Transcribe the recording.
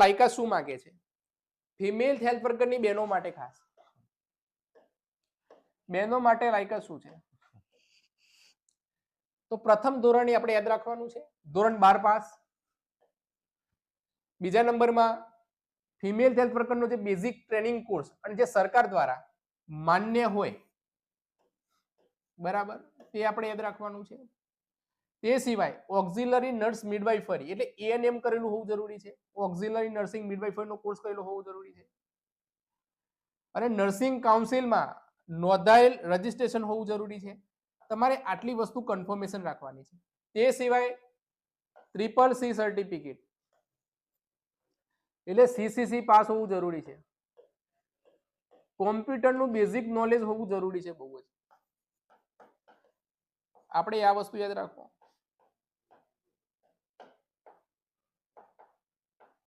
લાયકા શું માગે છે? ફિમેલ હેલ્થ વર્કરની બહેનો માટે ખાસ. બહેનો માટે લાયકા શું છે? તો પ્રથમ ધોરણ આપણે યાદ રાખવાનું છે, ધોરણ બાર પાસ. બીજા નંબરમાં ફિમેલ હેલ્થ વર્કરનો જે બેઝિક ટ્રેનિંગ કોર્સ અને જે સરકાર દ્વારા માન્ય હોય, બરાબર? તે આપણે યાદ રાખવાનું છે. તે સિવાય ઓક્ઝિલરી નર્સ મિડવાઇફરી એટલે એએનએમ કરેલું હોવું જરૂરી છે. ઓક્ઝિલરી નર્સિંગ મિડવાઇફરીનો કોર્સ કરેલો હોવો જરૂરી છે. અને નર્સિંગ કાઉન્સિલમાં નોંધાયેલ રજિસ્ટ્રેશન હોવું જરૂરી છે. તમારે આટલી વસ્તુ કન્ફર્મેશન રાખવાની છે. તે સિવાય ટ્રિપલ સી સર્ટિફિકેટ એટલે સીસીસી પાસ હોવું જરૂરી છે. કોમ્પ્યુટરનું બેઝિક નોલેજ હોવું જરૂરી છે બહુ જ. આપણે આ વસ્તુ યાદ રાખો.